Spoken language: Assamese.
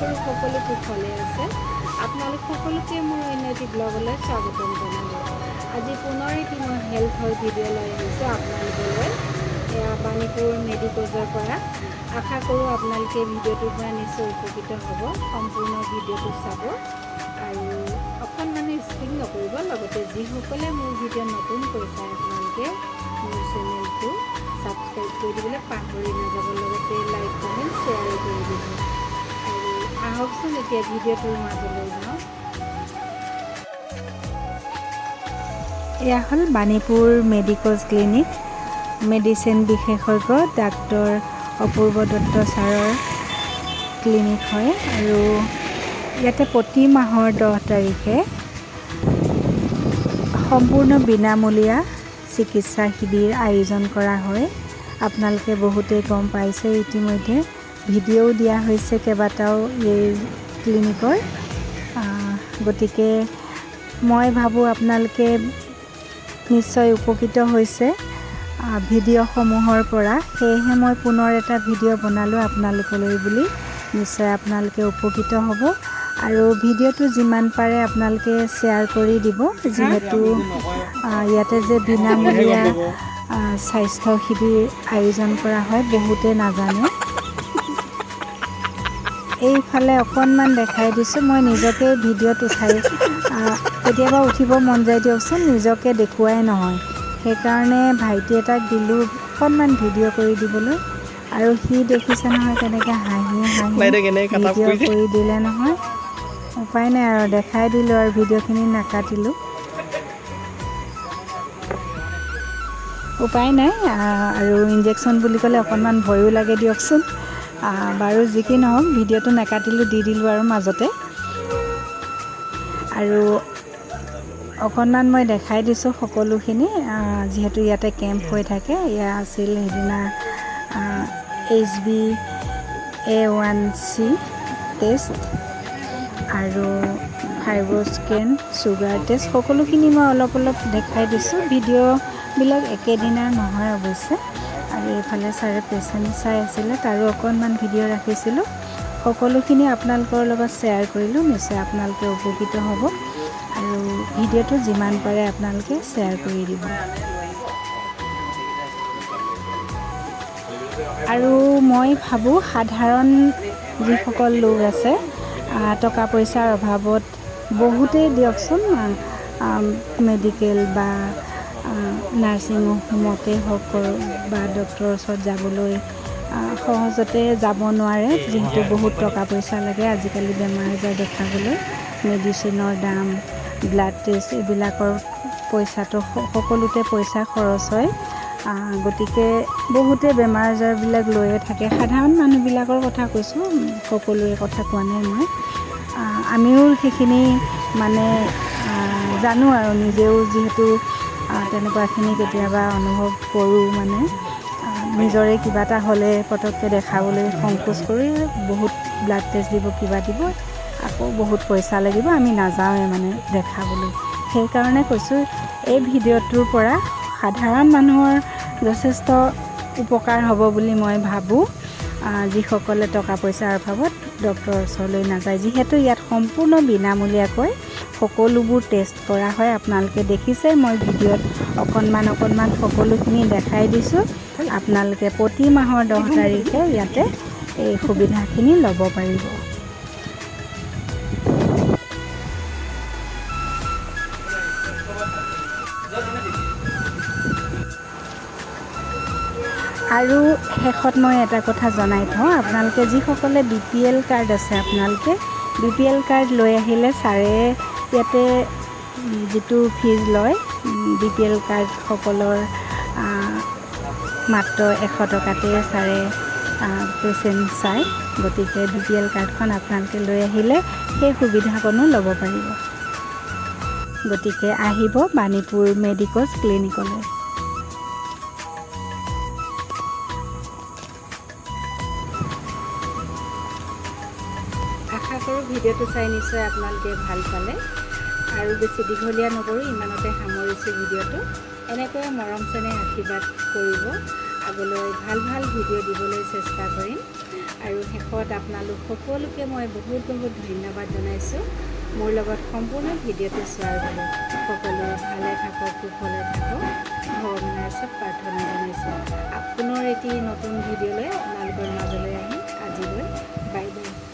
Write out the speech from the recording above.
কৰোঁ সকলো কুশলে আছে। আপোনালোক সকলোকে মোৰ অন্য এটি ব্লগলৈ স্বাগতম জনালোঁ। আজি পুনৰ এটি মই হেল্থৰ ভিডিঅ' লৈ আহিছোঁ আপোনালোকলৈ। এয়া বাণীপুৰ মেডিকজৰ পৰা। আশা কৰোঁ আপোনালোকে ভিডিঅ'টোৰ পৰা নিশ্চয় উপকৃত হ'ব। সম্পূৰ্ণ ভিডিঅ'টো চাব। আৰু অকণমানে স্কিপ নকৰিব, লগতে যিসকলে মোৰ ভিডিঅ' নতুনকৈ চাই আপোনালোকে মোৰ চেনেলটো ছাবস্ক্ৰাইব কৰি দিবলৈ পাহৰি নাযাব। লগতে লাইক কমেণ্ট আহকচোন এতিয়া ভিডিঅ'টোৰ মাজলৈ যাওঁ এয়া হ'ল বাণীপুৰ মেডিকজ ক্লিনিক। মেডিচিন বিশেষজ্ঞ ডাক্তৰ অপূৰ্ব দত্ত ছাৰৰ ক্লিনিক হয় আৰু ইয়াতে প্ৰতি মাহৰ দহ তাৰিখে সম্পূৰ্ণ বিনামূলীয়া চিকিৎসা শিবিৰ আয়োজন কৰা হয়। আপোনালোকে বহুতেই গম পাইছে ইতিমধ্যে। ভিডিঅ'ও দিয়া হৈছে কেইবাটাও এই ক্লিনিকৰ। গতিকে মই ভাবোঁ আপোনালোকে নিশ্চয় উপকৃত হৈছে ভিডিঅ'সমূহৰ পৰা। সেয়েহে মই পুনৰ এটা ভিডিঅ' বনালোঁ আপোনালোকলৈ বুলি। নিশ্চয় আপোনালোকে উপকৃত হ'ব। আৰু ভিডিঅ'টো যিমান পাৰে আপোনালোকে শ্বেয়াৰ কৰি দিব। যিহেতু ইয়াতে যে বিনামূলীয়া স্বাস্থ্য শিবিৰ আয়োজন কৰা হয় বহুতে নাজানে। এইফালে অকণমান দেখাই দিছোঁ। মই নিজকে ভিডিঅ'ত উঠাই কেতিয়াবা উঠিব মন যায় দিয়কচোন নিজকে দেখুৱাই নহয়। সেইকাৰণে ভাইটি এটাক দিলোঁ অকণমান ভিডিঅ' কৰি দিবলৈ। আৰু সি দেখিছে নহয় কেনেকৈ হাঁহি হাঁহি ভিডিঅ' কৰি দিলে নহয়। উপায় নাই আৰু দেখাই দিলোঁ আৰু ভিডিঅ'খিনি নাকাটিলোঁ। উপায় নাই আৰু ইনজেকশ্যন বুলি ক'লে অকণমান ভয়ো লাগে দিয়কচোন। বাৰু যি কি নহওক ভিডিঅ'টো নাকাটিলোঁ দি দিলোঁ আৰু মাজতে। আৰু অকণমান মই দেখাই দিছোঁ সকলোখিনি যিহেতু ইয়াতে কেম্প হৈ থাকে এয়া আছিল সেইদিনা H B A one C test আৰু ফাইব্ৰ স্কেন চুগাৰ টেষ্ট সকলোখিনি মই অলপ অলপ দেখাই দিছোঁ। ভিডিঅ'বিলাক একেদিনাৰ নহয় অৱশ্যে। আৰু এইফালে ছাৰে পেচেণ্ট চাই আছিলে তাৰো অকণমান ভিডিঅ' ৰাখিছিলোঁ। সকলোখিনি আপোনালোকৰ লগত শ্বেয়াৰ কৰিলোঁ নিশ্চয় আপোনালোকে উপকৃত হ'ব। আৰু ভিডিঅ'টো যিমান পাৰে আপোনালোকে শ্বেয়াৰ কৰি দিব। আৰু মই ভাবোঁ সাধাৰণ যিসকল লোক আছে টকা পইচাৰ অভাৱত বহুতেই দিয়কচোন মেডিকেল বা নাৰ্ছিং হোমতে হওক বা ডক্তৰৰ ওচৰত যাবলৈ সহজতে যাব নোৱাৰে যিহেতু বহুত টকা পইচা লাগে আজিকালি বেমাৰ আজাৰ দেখাবলৈ মেডিচিনৰ দাম ব্লাড টেষ্ট এইবিলাকৰ পইচাটো সকলোতে পইচা খৰচ হয়। গতিকে বহুতে বেমাৰ আজাৰবিলাক লৈয়ে থাকে। সাধাৰণ মানুহবিলাকৰ কথা কৈছোঁ সকলোৰে কথা কোৱা নাই মই। আমিও সেইখিনি মানে জানো আৰু নিজেও যিহেতু তেনেকুৱাখিনি কেতিয়াবা অনুভৱ কৰোঁ মানে। নিজৰে কিবা এটা হ'লে পটককৈ দেখাবলৈ সংকোচ কৰি বহুত ব্লাড টেষ্ট দিব কিবা দিব আকৌ বহুত পইচা লাগিব আমি নাযাওঁৱে মানে দেখাবলৈ। সেইকাৰণে কৈছোঁ এই ভিডিঅ'টোৰ পৰা সাধাৰণ মানুহৰ যথেষ্ট উপকাৰ হ'ব বুলি মই ভাবোঁ। যিসকলে টকা পইচাৰ অভাৱত ডক্তৰৰ ওচৰলৈ নাযায় যিহেতু ইয়াত সম্পূৰ্ণ বিনামূলীয়াকৈ সকলোবোৰ টেষ্ট কৰা হয়। আপোনালোকে দেখিছে মই ভিডিঅ'ত অকণমান অকণমান সকলোখিনি দেখাই দিছোঁ। আপোনালোকে প্ৰতি মাহৰ দহ তাৰিখে ইয়াতে এই সুবিধাখিনি ল'ব পাৰিব। আৰু শেষত মই এটা কথা জনাই থওঁ আপোনালোকে যিসকলে বি পি এল কাৰ্ড আছে আপোনালোকে বি পি এল কাৰ্ড লৈ আহিলে ছাৰে ইয়াতে যিটো ফিজ লয় বি পি এল কাৰ্ডসকলৰ মাত্ৰ এশ টকাতে ছাৰে পেচেণ্ট চায় গতিকে বি পি এল কাৰ্ডখন আপোনালোকে লৈ আহিলে সেই সুবিধাকণো ল'ব পাৰিব। গতিকে আহিব বাণীপুৰ মেডিকজ ক্লিনিকলৈ। ভিডিঅ'টো চাই নিশ্চয় আপোনালোকে ভালো পালে। আৰু বেছি দীঘলীয়া নকৰোঁ, ইমানতে সামৰিছোঁ ভিডিঅ'টো। এনেকৈয়ে মৰম চেনেহ আশীৰ্বাদ কৰিব। আগলৈ ভালো ভালো ভিডিঅ' দিবলৈ চেষ্টা কৰিম। আৰু শেষত আপোনালোক সকলোকে মই বহুত বহুত ধন্যবাদ জনাইছোঁ। মোৰ লগত সম্পূৰ্ণ ভিডিঅ'টো চোৱাৰ বাবে সকলো ভালে থাকক কুশলে থাকক। ভগৱানৰ ওচৰত প্ৰাৰ্থনা জনাইছোঁ। পুনৰ এটি নতুন ভিডিঅ'লৈ আপোনালোকৰ মাজলৈ আহিম। আজিলৈ বাই বাই।